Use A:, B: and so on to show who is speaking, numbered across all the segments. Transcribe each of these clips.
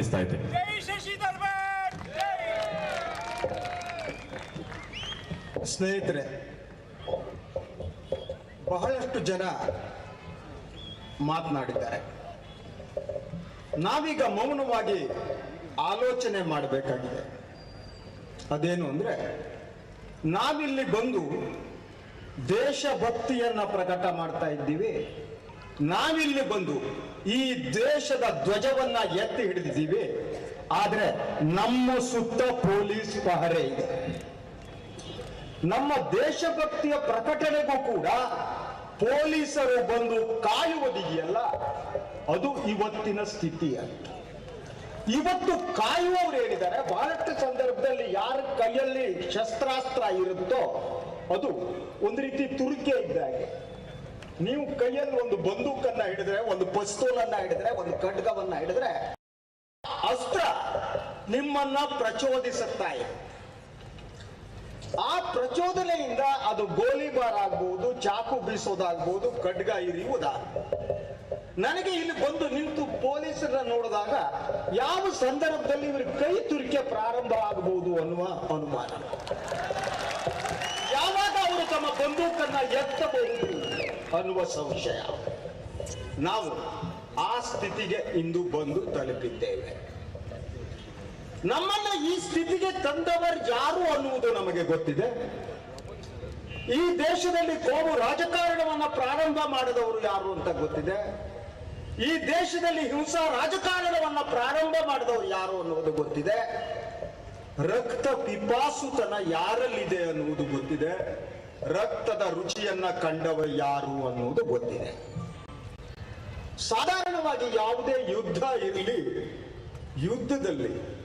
A: ಸನ್ಮಾನಿಸ್ತಾ ಇದ್ದೇನೆ
B: ಜೈ ಶಶಿಧರ್ ಭಟ್ ಜೈ
C: ಸ್ನೇಹಿತರೆ ಬಹಳಷ್ಟು ಜನ ಮಾತನಾಡಿದ್ದಾರೆ. ನಾವೀಗ ಮೌನವಾಗಿ ಆಲೋಚನೆ ಮಾಡಬೇಕಾಗಿದೆ. ಅದೇನು ಅಂದ್ರೆ ನಾವಿಲ್ಲಿ ಬಂದು ದೇಶಭಕ್ತಿಯನ್ನ ಪ್ರಕಟ ಮಾಡ್ತಾ ಇದ್ದೀವಿ. ನಾವಿಲ್ಲಿ ಬಂದು ಈ ದೇಶದ ಧ್ವಜವನ್ನ ಎತ್ತಿ ಹಿಡಿದಿದ್ದೀವಿ. ಆದ್ರೆ ನಮ್ಮ ಸುತ್ತ ಪೊಲೀಸ್ ಪಹರೆ ಇದೆ. ನಮ್ಮ ದೇಶಭಕ್ತಿಯ ಪ್ರಕಟಣೆಗೂ ಕೂಡ ಪೊಲೀಸರು ಬಂದು ಕಾಯುವುದಿದೆಯಲ್ಲ ಅದು ಇವತ್ತಿನ ಸ್ಥಿತಿ ಅಂತ. ಇವತ್ತು ಕಾಯುವವರು ಹೇಳಿದ್ದಾರೆ ಬಹಳಷ್ಟು ಸಂದರ್ಭದಲ್ಲಿ ಯಾರ ಕೈಯಲ್ಲಿ ಶಸ್ತ್ರಾಸ್ತ್ರ ಇರುತ್ತೋ ಅದು ಒಂದು ರೀತಿ ತುರುಕೆ ಇದ್ದಾಗೆ ನೀವು ಕೈಯಲ್ಲಿ ಒಂದು ಬಂದೂಕನ್ನ ಹಿಡಿದ್ರೆ, ಒಂದು ಪಸ್ತೂಲನ್ನ ಹಿಡಿದ್ರೆ, ಒಂದು ಖಡ್ಗವನ್ನ ಹಿಡಿದ್ರೆ, ಅಸ್ತ್ರ ನಿಮ್ಮನ್ನ ಪ್ರಚೋದಿಸುತ್ತಾ ಆ ಪ್ರಚೋದನೆಯಿಂದ ಅದು ಗೋಲಿಬಾರ್ ಆಗ್ಬಹುದು ಚಾಕು ಬೀಸೋದಾಗ್ಬಹುದು ಖಡ್ಗ ಇರಿಯುವುದಾಗ್ಬಹುದು ನನಗೆ ಇಲ್ಲಿ ಬಂದು ನಿಂತು ಪೊಲೀಸರ ನೋಡಿದಾಗ ಯಾವ ಸಂದರ್ಭದಲ್ಲಿ ಇವ್ರ ಕೈ ತುರಿಕೆ ಪ್ರಾರಂಭ ಆಗಬಹುದು ಅನ್ನುವ ಅನುಮಾನ. ಯಾವಾಗ ಅವರು ತಮ್ಮ ಬಂದೂಕನ್ನ ಎತ್ತಬಹುದು ಅನ್ನುವ ಸಂಶಯ. ನಾವು ಆ ಸ್ಥಿತಿಗೆ ಇಂದು ಬಂದು ತಲುಪಿದ್ದೇವೆ. ನಮ್ಮನ್ನ ಈ ಸ್ಥಿತಿಗೆ ತಂದವರು ಯಾರು ಅನ್ನುವುದು ನಮಗೆ ಗೊತ್ತಿದೆ. ಈ ದೇಶದಲ್ಲಿ ಕೋಮು ರಾಜಕಾರಣವನ್ನ ಪ್ರಾರಂಭ ಮಾಡಿದವರು ಯಾರು ಅಂತ ಗೊತ್ತಿದೆ. ಈ ದೇಶದಲ್ಲಿ ಹಿಂಸಾ ರಾಜಕಾರಣವನ್ನ ಪ್ರಾರಂಭ ಮಾಡಿದವರು ಯಾರು ಅನ್ನುವುದು ಗೊತ್ತಿದೆ. ರಕ್ತ ಪಿಪಾಸುತನ ಯಾರಲ್ಲಿದೆ ಅನ್ನುವುದು ಗೊತ್ತಿದೆ. ರಕ್ತದ ರುಚಿಯನ್ನ ಕಂಡವ ಯಾರು ಅನ್ನುವುದು ಗೊತ್ತಿದೆ. ಸಾಧಾರಣವಾಗಿ ಯಾವುದೇ ಯುದ್ಧ ಇರಲಿ, ಯುದ್ಧದಲ್ಲಿ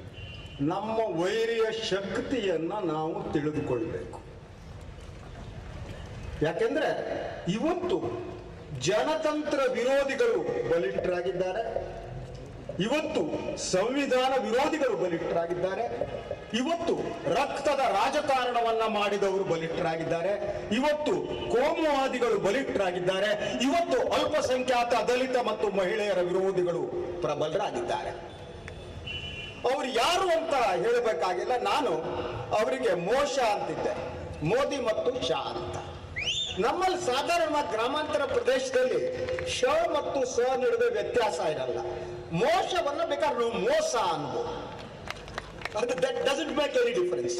C: ನಮ್ಮ ವೈರಿಯ ಶಕ್ತಿಯನ್ನ ನಾವು ತಿಳಿದುಕೊಳ್ಬೇಕು. ಯಾಕೆಂದ್ರೆ ಇವತ್ತು ಜನತಂತ್ರ ವಿರೋಧಿಗಳು ಬಲಿಷ್ಠರಾಗಿದ್ದಾರೆ, ಇವತ್ತು ಸಂವಿಧಾನ ವಿರೋಧಿಗಳು ಬಲಿಷ್ಠರಾಗಿದ್ದಾರೆ ಇವತ್ತು ರಕ್ತದ ರಾಜಕಾರಣವನ್ನ ಮಾಡಿದವರು ಬಲಿಷ್ಠರಾಗಿದ್ದಾರೆ. ಇವತ್ತು ಕೋಮುವಾದಿಗಳು ಬಲಿಷ್ಠರಾಗಿದ್ದಾರೆ. ಇವತ್ತು ಅಲ್ಪಸಂಖ್ಯಾತ ದಲಿತ ಮತ್ತು ಮಹಿಳೆಯರ ವಿರೋಧಿಗಳು ಪ್ರಬಲರಾಗಿದ್ದಾರೆ. ಅವ್ರು ಯಾರು ಅಂತ ಹೇಳಬೇಕಾಗಿಲ್ಲ. ನಾನು ಅವರಿಗೆ ಮೋಶ ಅಂತಿದ್ದೆ. ಮೋದಿ ಮತ್ತು ಶಾ ಅಂತ. ನಮ್ಮಲ್ಲಿ ಸಾಧಾರಣ ಗ್ರಾಮಾಂತರ ಪ್ರದೇಶದಲ್ಲಿ ಶ ಮತ್ತು ಸ ನಡುವೆ ವ್ಯತ್ಯಾಸ ಇರಲ್ಲ. ಮೋಸವನ್ನು ಬೇಕಾದ್ರೆ ಮೋಸ ಅನ್ಬೋದು that doesn't make any difference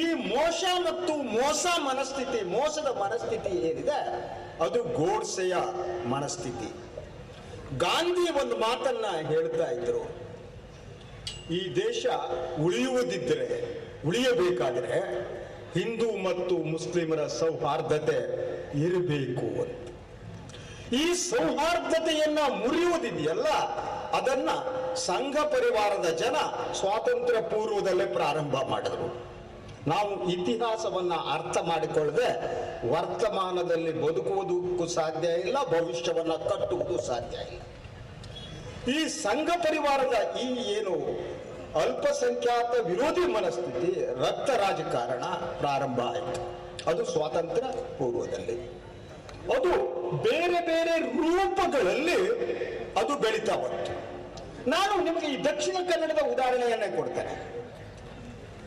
C: ಈ ಮೋಸ ಮತ್ತು ಮೋಸ ಮನಸ್ಥಿತಿ, ಮೋಸದ ಮನಸ್ಥಿತಿ ಏನಿದೆ? ಅದು ಗೋಡ್ಸೆಯ ಮನಸ್ಥಿತಿ. ಗಾಂಧಿ ಒಂದು ಮಾತನ್ನ ಹೇಳ್ತಾ ಇದ್ರು. ಈ ದೇಶ ಉಳಿಯುವುದಿದ್ದರೆ ಉಳಿಯಬೇಕಾದರೆ ಹಿಂದೂ ಮತ್ತು ಮುಸ್ಲಿಮರ ಸೌಹಾರ್ದತೆ ಇರಬೇಕು ಅಂತ. ಈ ಸೌಹಾರ್ದತೆಯನ್ನ ಮುರಿಯುವುದಿದೆಯಲ್ಲ, ಅದನ್ನ ಸಂಘ ಪರಿವಾರದ ಜನ ಸ್ವಾತಂತ್ರ್ಯ ಪೂರ್ವದಲ್ಲೇ ಪ್ರಾರಂಭ ಮಾಡಿದ್ರು. ನಾವು ಇತಿಹಾಸವನ್ನ ಅರ್ಥ ಮಾಡಿಕೊಳ್ಳದೆ ವರ್ತಮಾನದಲ್ಲಿ ಬದುಕುವುದಕ್ಕೂ ಸಾಧ್ಯ ಇಲ್ಲ, ಭವಿಷ್ಯವನ್ನ ಕಟ್ಟುವುದು ಸಾಧ್ಯ ಇಲ್ಲ. ಈ ಸಂಘ ಪರಿವಾರದ ಈ ಏನು ಅಲ್ಪಸಂಖ್ಯಾತ ವಿರೋಧಿ ಮನಸ್ಥಿತಿ, ರಕ್ತ ರಾಜಕಾರಣ ಪ್ರಾರಂಭ ಆಯಿತು. ಅದು ಸ್ವಾತಂತ್ರ್ಯ ಪೂರ್ವದಲ್ಲಿ. ಅದು ಬೇರೆ ಬೇರೆ ರೂಪಗಳಲ್ಲಿ ಅದು ಬೆಳೀತಾ ಬಂತು. ನಾನು ನಿಮಗೆ ಈ ದಕ್ಷಿಣ ಕನ್ನಡದ ಉದಾಹರಣೆಯನ್ನೇ ಕೊಡ್ತೇನೆ.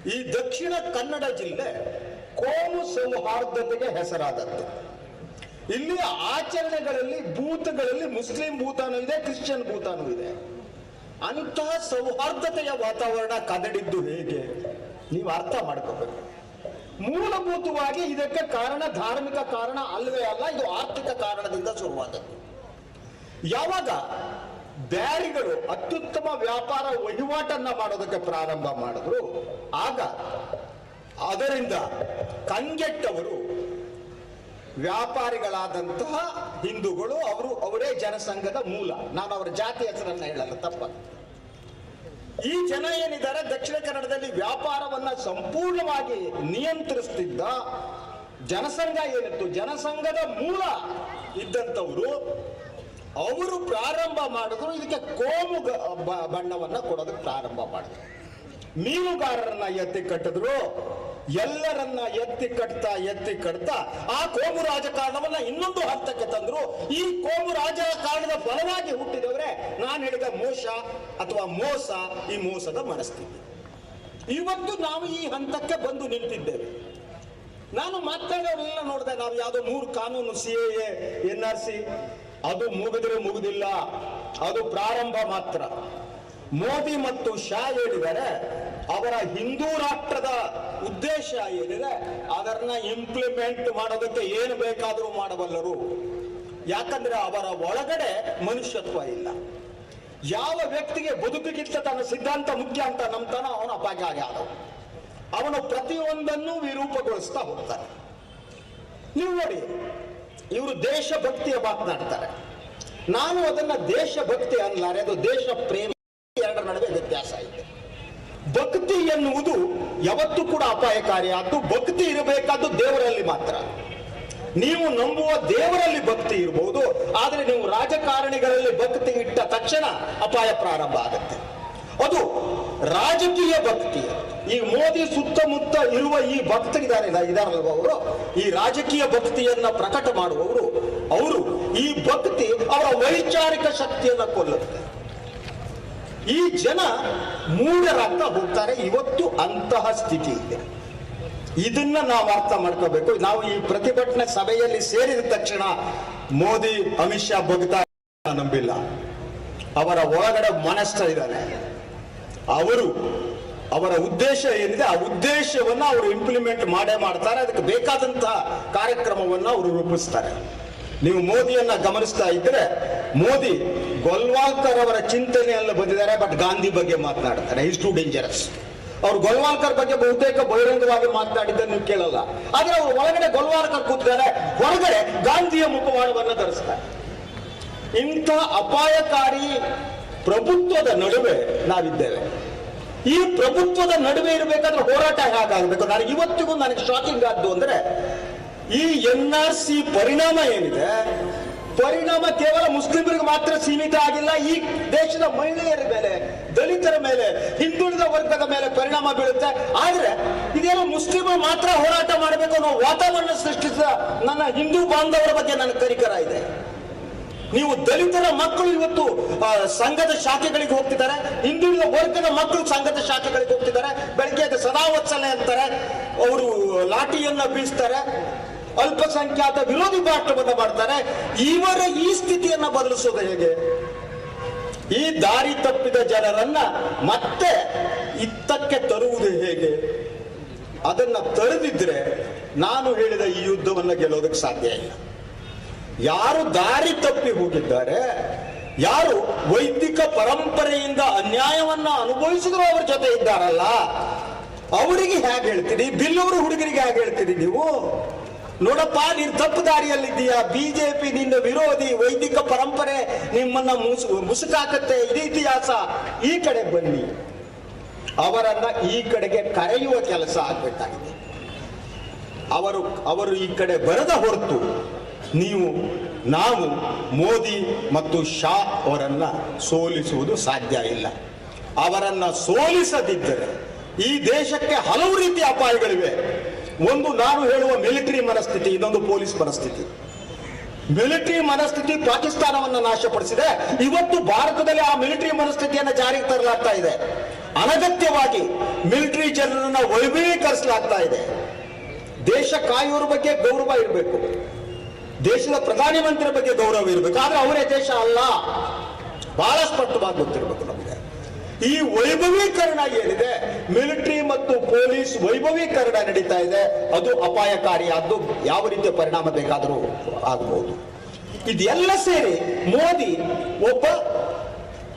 C: ಈ ದಕ್ಷಿಣ ಕನ್ನಡ ಜಿಲ್ಲೆ ಕೋಮು ಸೌಹಾರ್ದತೆಗೆ ಹೆಸರಾದದ್ದು. ಇಲ್ಲಿ ಆಚರಣೆಗಳಲ್ಲಿ ಭೂತಗಳಲ್ಲಿ ಮುಸ್ಲಿಂ ಭೂತಾನು ಇದೆ, ಕ್ರಿಶ್ಚಿಯನ್ ಭೂತಾನು ಇದೆ. ಅಂತಹ ಸೌಹಾರ್ದತೆಯ ವಾತಾವರಣ ಕದಡಿದ್ದು ಹೇಗೆ? ನೀವು ಅರ್ಥ ಮಾಡ್ಕೋಬೇಕು. ಮೂಲಭೂತವಾಗಿ ಇದಕ್ಕೆ ಕಾರಣ ಧಾರ್ಮಿಕ ಕಾರಣ ಅಲ್ಲವೇ ಅಲ್ಲ, ಇದು ಆರ್ಥಿಕ ಕಾರಣದಿಂದ ಶುರುವಾದದ್ದು. ಯಾವಾಗ ಬ್ಯಾರಿಗಳು ಅತ್ಯುತ್ತಮ ವ್ಯಾಪಾರ ವಹಿವಾಟನ್ನ ಮಾಡೋದಕ್ಕೆ ಪ್ರಾರಂಭ ಮಾಡಿದ್ರು. ಆಗ ಅದರಿಂದ ಕಂಗೆಟ್ಟವರು ವ್ಯಾಪಾರಿಗಳಾದಂತಹ ಹಿಂದೂಗಳು, ಅವರು ಅವರೇ ಜನಸಂಘದ ಮೂಲ. ನಾನು ಅವರ ಜಾತಿ ಹೆಸರನ್ನ ಹೇಳಲ್ಲ ತಪ್ಪ ಈ ಜನ ಏನಿದ್ದಾರೆ, ದಕ್ಷಿಣ ಕನ್ನಡದಲ್ಲಿ ವ್ಯಾಪಾರವನ್ನ ಸಂಪೂರ್ಣವಾಗಿ ನಿಯಂತ್ರಿಸ್ತಿದ್ದ ಜನಸಂಘ ಏನಿತ್ತು? ಜನಸಂಘದ ಮೂಲ ಇದ್ದಂಥವರು ಅವರು ಪ್ರಾರಂಭ ಮಾಡಿದ್ರು, ಇದಕ್ಕೆ ಕೋಮು ಬಣ್ಣವನ್ನ ಕೊಡೋದಕ್ಕೆ ಪ್ರಾರಂಭ ಮಾಡಿದ್ರು. ಮೀನುಗಾರರನ್ನ ಎತ್ತಿ ಕಟ್ಟಿದ್ರು. ಎಲ್ಲರನ್ನ ಎತ್ತಿ ಕಟ್ತಾ ಎತ್ತಿ ಕಟ್ತಾ, ಆ ಕೋಮು ರಾಜಕಾರಣವನ್ನ ಇನ್ನೊಂದು ಹಂತಕ್ಕೆ ತಂದ್ರು. ಈ ಕೋಮು ರಾಜಕಾರಣದ ಫಲವಾಗಿ ಹುಟ್ಟಿದವರೇ ನಾನು ಹೇಳಿದ ಮೋಸ ಅಥವಾ ಮೋಸ, ಈ ಮೋಸದ ಮನಸ್ಥಿತಿ. ಇವತ್ತು ನಾವು ಈ ಹಂತಕ್ಕೆ ಬಂದು ನಿಂತಿದ್ದೇವೆ. ನಾನು ಮಾತಾಡೋರೆಲ್ಲ ನೋಡಿದೆ, ನಾವು ಯಾವುದೋ ಮೂರು ಕಾನೂನು, C A, N R C ಅದು ಮುಗಿದ್ರೆ ಮುಗುದಿಲ್ಲ, ಅದು ಪ್ರಾರಂಭ ಮಾತ್ರ. ಮೋದಿ ಮತ್ತು ಶಾ ಹೇಳಿದರೆ, ಅವರ ಹಿಂದೂ ರಾಷ್ಟ್ರದ ಉದ್ದೇಶ ಏನಿದೆ, ಅದನ್ನ ಇಂಪ್ಲಿಮೆಂಟ್ ಮಾಡೋದಕ್ಕೆ ಏನು ಬೇಕಾದರೂ ಮಾಡಬಲ್ಲರು. ಯಾಕಂದ್ರೆ ಅವರ ಒಳಗಡೆ ಮನುಷ್ಯತ್ವ ಇಲ್ಲ. ಯಾವ ವ್ಯಕ್ತಿಗೆ ಬದುಕಿಗಿಂತ ತನ್ನ ಸಿದ್ಧಾಂತ ಮುಖ್ಯ ಅಂತ ನಂಬ್ತಾನೋ ಅವನ ಅಪಾಯ ಆದವು ಅವನು ಪ್ರತಿಯೊಂದನ್ನು ವಿರೂಪಗೊಳಿಸ್ತಾ ಹೋಗ್ತಾನೆ. ನೀವು ನೋಡಿ ಇವರು ದೇಶಭಕ್ತಿಯ ಮಾತನಾಡ್ತಾರೆ. ನಾನು ಅದನ್ನ ದೇಶಭಕ್ತಿ ಅನ್ನಲಾರೆ, ಅದು ದೇಶ ಪ್ರೇಮ ಎರಡರ ನಡುವೆ ವ್ಯತ್ಯಾಸ ಇದೆ. ಭಕ್ತಿ ಎನ್ನುವುದು ಯಾವತ್ತೂ ಕೂಡ ಅಪಾಯಕಾರಿಯಾದ್ದು ಭಕ್ತಿ ಇರಬೇಕಾದ್ದು ದೇವರಲ್ಲಿ ಮಾತ್ರ. ನೀವು ನಂಬುವ ದೇವರಲ್ಲಿ ಭಕ್ತಿ ಇರಬಹುದು ಆದರೆ ನೀವು ರಾಜಕಾರಣಿಗಳಲ್ಲಿ ಭಕ್ತಿ ಇಟ್ಟ ತಕ್ಷಣ ಅಪಾಯ ಪ್ರಾರಂಭ ಆಗುತ್ತೆ. ಅದು ರಾಜಕೀಯ ಭಕ್ತಿ. ಈ ಮೋದಿ ಸುತ್ತಮುತ್ತ ಇರುವ ಈ ಭಕ್ತರಿದ್ದಾರೆ ಇದಾರಲ್ವ ಅವರು? ಈ ರಾಜಕೀಯ ಭಕ್ತಿಯನ್ನ ಪ್ರಕಟ ಮಾಡುವವರು ಅವರು. ಈ ಭಕ್ತಿ ಅವರ ವೈಚಾರಿಕ ಶಕ್ತಿಯನ್ನ ಕೊಲ್ಲುತ್ತೆ. ಈ ಜನ ಮೂಢರಾಗ್ತಾ ಹೋಗ್ತಾರೆ. ಇವತ್ತು ಅಂತಹ ಸ್ಥಿತಿ ಇದೆ. ಇದನ್ನ ನಾವು ಅರ್ಥ ಮಾಡ್ಕೋಬೇಕು. ನಾವು ಈ ಪ್ರತಿಭಟನೆ ಸಭೆಯಲ್ಲಿ ಸೇರಿದ ತಕ್ಷಣ ಮೋದಿ, ಅಮಿತ್ ಶಾ ಬಗ್ತಾ ನಂಬಿಲ್ಲ. ಅವರ ಒಳಗಡೆ ಮನಸ್ಥ ಇದ್ದಾರೆ ಅವರು ಅವರ ಉದ್ದೇಶ ಏನಿದೆ, ಆ ಉದ್ದೇಶವನ್ನ ಅವರು ಇಂಪ್ಲಿಮೆಂಟ್ ಮಾಡೇ ಮಾಡ್ತಾರೆ. ಅದಕ್ಕೆ ಬೇಕಾದಂತಹ ಕಾರ್ಯಕ್ರಮವನ್ನು ಅವರು ರೂಪಿಸ್ತಾರೆ. ನೀವು ಮೋದಿಯನ್ನ ಗಮನಿಸ್ತಾ ಇದ್ರೆ, ಮೋದಿ ಗೊಲ್ವಾಲ್ಕರ್ ಅವರ ಚಿಂತನೆಯಲ್ಲ ಬಂದಿದ್ದಾರೆ, ಬಟ್ ಗಾಂಧಿ ಬಗ್ಗೆ ಮಾತನಾಡ್ತಾರೆ. ಇಸ್ ಟು ಡೇಂಜರಸ್ ಅವ್ರು ಗೊಲ್ವಾಲ್ಕರ್ ಬಗ್ಗೆ ಬಹುತೇಕ ಬಹಿರಂಗವಾಗಿ ಮಾತನಾಡಿದ್ದನ್ನು ಕೇಳಲ್ಲ. ಆದ್ರೆ ಅವರು ಒಳಗಡೆ ಗೋಲ್ವಾಲ್ಕರ್ ಕೂತಿದ್ದಾರೆ, ಹೊರಗಡೆ ಗಾಂಧಿಯ ಮುಖವಾಡವನ್ನ ಧರಿಸ್ತಾರೆ. ಇಂಥ ಅಪಾಯಕಾರಿ ಪ್ರಭುತ್ವದ ನಡುವೆ ನಾವಿದ್ದೇವೆ. ಈ ಪ್ರಭುತ್ವದ ನಡುವೆ ಇರಬೇಕಾದ್ರೆ ಹೋರಾಟ ಹೇಗಾಗಬೇಕು? ನನಗೆ ಇವತ್ತಿಗೂ ನನಗೆ ಶಾಕಿಂಗ್ ಆದ್ದು ಅಂದ್ರೆ, ಈ ಎನ್ ಆರ್ ಸಿ ಪರಿಣಾಮ ಏನಿದೆ? ಪರಿಣಾಮ ಕೇವಲ ಮುಸ್ಲಿಮರಿಗೆ ಮಾತ್ರ ಸೀಮಿತ ಆಗಿಲ್ಲ, ಈ ದೇಶದ ಮಹಿಳೆಯರ ಮೇಲೆ, ದಲಿತರ ಮೇಲೆ, ಹಿಂದುಳಿದ ವರ್ಗದ ಮೇಲೆ ಪರಿಣಾಮ ಬೀಳುತ್ತೆ. ಆದ್ರೆ, ಇದೇನು ಮುಸ್ಲಿಮರು ಮಾತ್ರ ಹೋರಾಟ ಮಾಡಬೇಕು ಅನ್ನೋ ವಾತಾವರಣ ಸೃಷ್ಟಿಸಿದ ನನ್ನ ಹಿಂದೂ ಬಾಂಧವರ ಬಗ್ಗೆ ನನ್ನ ಕರಿಕರ ಇದೆ. ನೀವು ದಲಿತರ ಮಕ್ಕಳು ಇವತ್ತು ಸಂಘದ ಶಾಖೆಗಳಿಗೆ ಹೋಗ್ತಿದ್ದಾರೆ. ಹಿಂದುಳಿದ ವರ್ಗದ ಮಕ್ಕಳು ಸಂಘದ ಶಾಖೆಗಳಿಗೆ ಹೋಗ್ತಿದ್ದಾರೆ. ಬೆಳಗ್ಗೆ ಸದಾವತ್ಸಲೆ ಅಂತಾರೆ. ಅವರು ಲಾಠಿಯನ್ನ ಬೀಸ್ತಾರೆ. ಅಲ್ಪಸಂಖ್ಯಾತ ವಿರೋಧಿ ಭಾಷಣವನ್ನ ಮಾಡ್ತಾರೆ. ಇವರ ಈ ಸ್ಥಿತಿಯನ್ನ ಬದಲಿಸೋದು ಹೇಗೆ? ಈ ದಾರಿ ತಪ್ಪಿದ ಜನರನ್ನ ಮತ್ತೆ ಇತ್ತಕ್ಕೆ ತರುವುದು ಹೇಗೆ? ಅದನ್ನ ತಡೆದಿದ್ರೆ ನಾನು ಹೇಳಿದ ಈ ಯುದ್ಧವನ್ನ ಗೆಲ್ಲೋದಕ್ಕೆ ಸಾಧ್ಯ ಇಲ್ಲ. ಯಾರು ದಾರಿ ತಪ್ಪಿ ಹೋಗಿದ್ದಾರೆ, ಯಾರು ವೈದಿಕ ಪರಂಪರೆಯಿಂದ ಅನ್ಯಾಯವನ್ನ ಅನುಭವಿಸಿದ್ರು ಅವ್ರ ಜೊತೆ ಇದ್ದಾರಲ್ಲ, ಅವರಿಗೆ ಹೇಗೆ ಹೇಳ್ತೀರಿ? ಬಿಲ್ಲೂರು ಹುಡುಗರಿಗೆ ಹೇಗೆ ಹೇಳ್ತೀರಿ ನೀವು? ನೋಡಪ್ಪ, ನೀನ್ ತಪ್ಪು ದಾರಿಯಲ್ಲಿದ್ದೀಯಾ? ಬಿಜೆಪಿ ನಿನ್ನ ವಿರೋಧಿ ವೈದಿಕ ಪರಂಪರೆ ನಿಮ್ಮನ್ನ ಮುಸು, ಮುಸುಕಾಕತ್ತೆ. ಇದು ಇತಿಹಾಸ. ಈ ಕಡೆ ಬನ್ನಿ. ಅವರನ್ನ ಈ ಕಡೆಗೆ ಕರೆಯುವ ಕೆಲಸ ಆಗ್ಬೇಕಾಗಿದೆ. ಅವರು ಅವರು ಈ ಕಡೆ ಬರದ ಹೊರತು ನೀವು, ನಾವು, ಮೋದಿ ಮತ್ತು ಶಾ ಅವರನ್ನು ಸೋಲಿಸುವುದು ಸಾಧ್ಯ ಇಲ್ಲ. ಅವರನ್ನು ಸೋಲಿಸದಿದ್ದರೆ ಈ ದೇಶಕ್ಕೆ ಹಲವು ರೀತಿಯ ಅಪಾಯಗಳಿವೆ. ಒಂದು ನಾನು ಹೇಳುವ ಮಿಲಿಟರಿ ಮನಸ್ಥಿತಿ, ಇನ್ನೊಂದು ಪೊಲೀಸ್ ಮನಸ್ಥಿತಿ. ಮಿಲಿಟರಿ ಮನಸ್ಥಿತಿ ಪಾಕಿಸ್ತಾನವನ್ನು ನಾಶಪಡಿಸಿದೆ. ಇವತ್ತು ಭಾರತದಲ್ಲಿ ಆ ಮಿಲಿಟರಿ ಮನಸ್ಥಿತಿಯನ್ನು ಜಾರಿಗೆ ತರಲಾಗ್ತಾ ಇದೆ. ಅನಗತ್ಯವಾಗಿ ಮಿಲಿಟರಿ ಜನರನ್ನ ವೈಭವೀಕರಿಸಲಾಗ್ತಾ ಇದೆ. ದೇಶ ಕಾಯುವ ಬಗ್ಗೆ ಗೌರವ ಇರಬೇಕು. ದೇಶದ ಪ್ರಧಾನಿ ಮಂತ್ರಿ ಬಗ್ಗೆ ಗೌರವ ಇರಬೇಕು. ಆದ್ರೆ ಅವರೇ ದೇಶ ಅಲ್ಲ. ಬಹಳ ಸ್ಪಷ್ಟವಾಗಿ ಗೊತ್ತಿರಬೇಕು ನಮಗೆ. ಈ ವೈಭವೀಕರಣ ಏನಿದೆ? ಮಿಲಿಟರಿ ಮತ್ತು ಪೊಲೀಸ್ ವೈಭವೀಕರಣ ನಡೀತಾ ಇದೆ. ಅದು ಅಪಾಯಕಾರಿಯಾದ್ದು ಯಾವ ರೀತಿಯ ಪರಿಣಾಮ ಬೇಕಾದರೂ ಆಗಬಹುದು ಇದೆಲ್ಲ ಸೇರಿ ಮೋದಿ ಒಬ್ಬ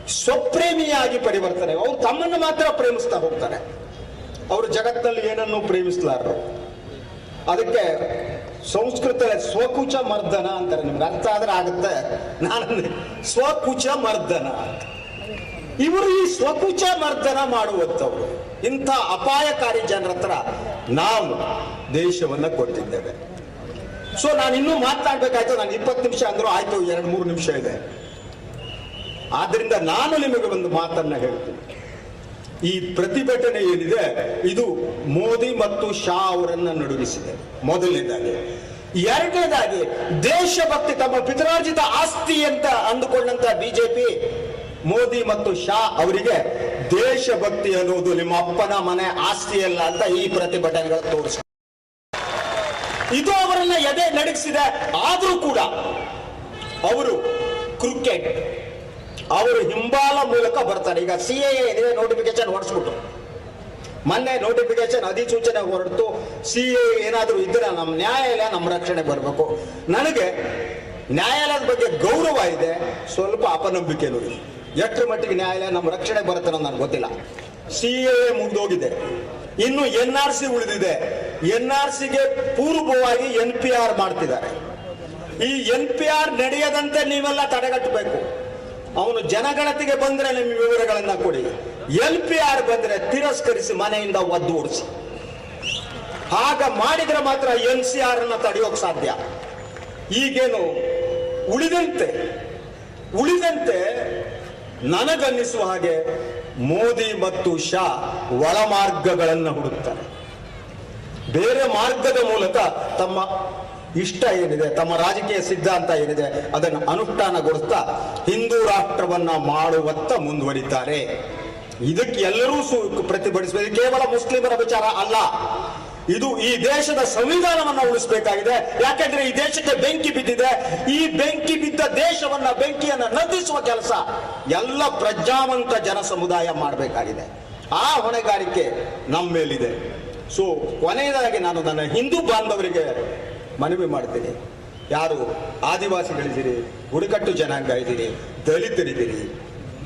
C: ಸ್ವಪ್ರೇಮಿಯಾಗಿ ಪರಿವರ್ತನೆ. ಅವರು ತಮ್ಮನ್ನು ಮಾತ್ರ ಪ್ರೇಮಿಸ್ತಾ ಹೋಗ್ತಾರೆ. ಅವರು ಜಗತ್ತಿನಲ್ಲಿ ಏನನ್ನು ಪ್ರೇಮಿಸ್ಲಾರರು. ಅದಕ್ಕೆ ಸಂಸ್ಕೃತ ಸ್ವಕುಚ ಮರ್ದನ ಅಂತಾರೆ. ನಿಮ್ಗೆ ಅರ್ಥ ಆದ್ರೆ ಆಗುತ್ತೆ. ನಾನು ಸ್ವಕುಚ ಮರ್ದನ ಅಂತ. ಇವರು ಈ ಸ್ವಕುಚ ಮರ್ದನ ಮಾಡುವಂಥವ್ರು ಇಂಥ ಅಪಾಯಕಾರಿ ಜನರ ಹತ್ರ ನಾವು ದೇಶವನ್ನ ಕೊಟ್ಟಿದ್ದೇವೆ. ಸೊ ನಾನು ಇನ್ನೂ ಮಾತನಾಡ್ಬೇಕಾಯ್ತು. ನಾನು ಇಪ್ಪತ್ತು ನಿಮಿಷ ಅಂದ್ರೂ ಆಯ್ತು. ಎರಡು ಮೂರು ನಿಮಿಷ ಇದೆ. ಆದ್ರಿಂದ ನಾನು ನಿಮಗೆ ಒಂದು ಮಾತನ್ನ ಹೇಳ್ತೀನಿ. ಈ ಪ್ರತಿಭಟನೆ ಏನಿದೆ, ಇದು ಮೋದಿ ಮತ್ತು ಶಾ ಅವರನ್ನ ನಡುಗಿಸಿದೆ. ಮೊದಲನೇದಾಗಿ. ಎರಡನೇದಾಗಿ, ದೇಶಭಕ್ತಿ ತಮ್ಮ ಪಿತರಾರ್ಜಿತ ಆಸ್ತಿ ಅಂತ ಅಂದುಕೊಂಡಂತ ಬಿಜೆಪಿ, ಮೋದಿ ಮತ್ತು ಶಾ ಅವರಿಗೆ ದೇಶಭಕ್ತಿ ಅನ್ನೋದು ನಿಮ್ಮ ಅಪ್ಪನ ಮನೆ ಆಸ್ತಿಯಲ್ಲ ಅಂತ ಈ ಪ್ರತಿಭಟನೆಗಳು ತೋರಿಸ ಇದು ಅವರನ್ನ ಎದೆ ನಡಗಿಸಿದೆ, ಆದರೂ ಕೂಡ ಅವರು ಕ್ರಿಕೆಟ್ ಅವರು ಹಿಂಬಾಲ ಮೂಲಕ ಬರ್ತಾರೆ. ಈಗ ಸಿ ಎ ಏನಿದೆ ನೋಟಿಫಿಕೇಶನ್ ಹೊಡೆಸ್ಬಿಟ್ಟು. ಮೊನ್ನೆ ನೋಟಿಫಿಕೇಶನ್ ಅಧಿಸೂಚನೆ ಹೊರಡ್ತು. ಸಿ ಎ ಏನಾದರೂ ಇದ್ರೆ ನಮ್ಮ ನ್ಯಾಯಾಲಯ ನಮ್ಮ ರಕ್ಷಣೆ ಬರಬೇಕು. ನನಗೆ ನ್ಯಾಯಾಲಯದ ಬಗ್ಗೆ ಗೌರವ ಇದೆ. ಸ್ವಲ್ಪ ಅಪನಂಬಿಕೆನೂ ಇದೆ ಎಷ್ಟರ ಮಟ್ಟಿಗೆ ನ್ಯಾಯಾಲಯ ನಮ್ಮ ರಕ್ಷಣೆ ಬರುತ್ತೆ ನನಗೆ ಗೊತ್ತಿಲ್ಲ. ಸಿ ಎ ಮುಗಿದೋಗಿದೆ. ಇನ್ನು ಎನ್ ಆರ್ ಸಿ ಉಳಿದಿದೆ. ಎನ್ ಆರ್ ಸಿಗೆ ಪೂರ್ವವಾಗಿ ಎನ್ ಪಿ ಆರ್ ಮಾಡ್ತಿದ್ದಾರೆ. ಈ ಎನ್ ಪಿ ಆರ್ ನಡೆಯದಂತೆ ನೀವೆಲ್ಲ ತಡೆಗಟ್ಟಬೇಕು. ಅವನು ಜನಗಣತಿಗೆ ಬಂದ್ರೆ ನಿಮ್ಮ ವಿವರಗಳನ್ನ ಕೊಡಿ. ಎಲ್ ಪಿ ಆರ್ ಬಂದ್ರೆ ತಿರಸ್ಕರಿಸಿ ಮನೆಯಿಂದ ಒದ್ದು ಓಡಿಸಿ. ಆಗ ಮಾಡಿದ್ರೆ ಮಾತ್ರ ಎನ್ ಸಿ ಆರ್ ಅನ್ನ ತಡೆಯೋಕ್ ಸಾಧ್ಯ. ಈಗೇನು ಉಳಿದಂತೆ ಉಳಿದಂತೆ ನನಗನ್ನಿಸುವ ಹಾಗೆ ಮೋದಿ ಮತ್ತು ಶಾ ಒಳಮಾರ್ಗಗಳನ್ನು ಹುಡುಕ್ತಾರೆ. ಬೇರೆ ಮಾರ್ಗದ ಮೂಲಕ ತಮ್ಮ ಇಷ್ಟ ಏನಿದೆ, ತಮ್ಮ ರಾಜಕೀಯ ಸಿದ್ಧಾಂತ ಏನಿದೆ, ಅದನ್ನು ಅನುಷ್ಠಾನಗೊಳಿಸ್ತಾ ಹಿಂದೂ ರಾಷ್ಟ್ರವನ್ನ ಮಾಡುವತ್ತ ಮುಂದುವರಿತಾರೆ. ಇದಕ್ಕೆ ಎಲ್ಲರೂ ಸು, ಪ್ರತಿಭಟಿಸಬೇಕು. ಕೇವಲ ಮುಸ್ಲಿಮರ ವಿಚಾರ ಅಲ್ಲ. ಇದು ಈ ದೇಶದ ಸಂವಿಧಾನವನ್ನ ಉಳಿಸಬೇಕಾಗಿದೆ. ಯಾಕಂದ್ರೆ ಈ ದೇಶಕ್ಕೆ ಬೆಂಕಿ ಬಿದ್ದಿದೆ. ಈ ಬೆಂಕಿ ಬಿದ್ದ ದೇಶವನ್ನ ಬೆಂಕಿಯನ್ನ ನಂದಿಸುವ ಕೆಲಸ ಎಲ್ಲ ಪ್ರಜ್ಞಾವಂತ ಜನ ಸಮುದಾಯ ಮಾಡಬೇಕಾಗಿದೆ. ಆ ಹೊಣೆಗಾರಿಕೆ ನಮ್ಮ ಮೇಲಿದೆ ಸೊ ಕೊನೆಯದಾಗಿ ನಾನು ನನ್ನ ಹಿಂದೂ ಬಾಂಧವರಿಗೆ ಮನವಿ ಮಾಡ್ತೀನಿ. ಯಾರು ಆದಿವಾಸಿಗಳಿದ್ದೀರಿ ಬುಡಕಟ್ಟು ಜನಾಂಗ ಇದ್ದೀರಿ, ದಲಿತರಿದ್ದೀರಿ,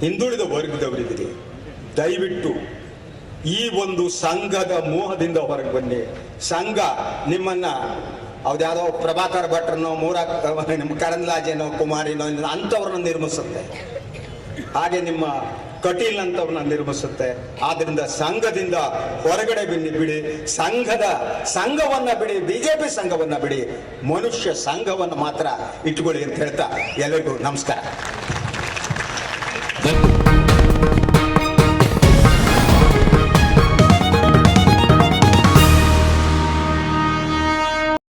C: ಹಿಂದುಳಿದ ವರ್ಗದವರಿದ್ದೀರಿ, ದಯವಿಟ್ಟು ಈ ಒಂದು ಸಂಘದ ಮೋಹದಿಂದ ಹೊರಗೆ ಬನ್ನಿ. ಸಂಘ ನಿಮ್ಮನ್ನ ಅವ್ದ್ಯಾವುದೋ ಪ್ರಭಾಕರ್ ಭಟ್ರನೋ ಮೂರ ನಿಮ್ಮ ಕರಂದ್ಲಾಜೆನೋ ಕುಮಾರಿನೋ ಅಂಥವ್ರನ್ನ ನಿರ್ಮಿಸುತ್ತೆ. ಹಾಗೆ ನಿಮ್ಮ ಕಟೀಲ್ ನಿರ್ಮಿಸುತ್ತೆ. ಆದ್ರಿಂದ ಸಂಘದಿಂದ ಹೊರಗಡೆ ಬಿನ್ನಿ ಬಿಡಿ. ಸಂಘದ ಸಂಘವನ್ನ ಬಿಡಿ, ಬಿಜೆಪಿ ಸಂಘವನ್ನ ಬಿಡಿ. ಮನುಷ್ಯ ಸಂಘವನ್ನು ಮಾತ್ರ ಇಟ್ಕೊಳ್ಳಿ ಅಂತ ಹೇಳ್ತಾ ಎಲ್ಲರಿಗೂ ನಮಸ್ಕಾರ.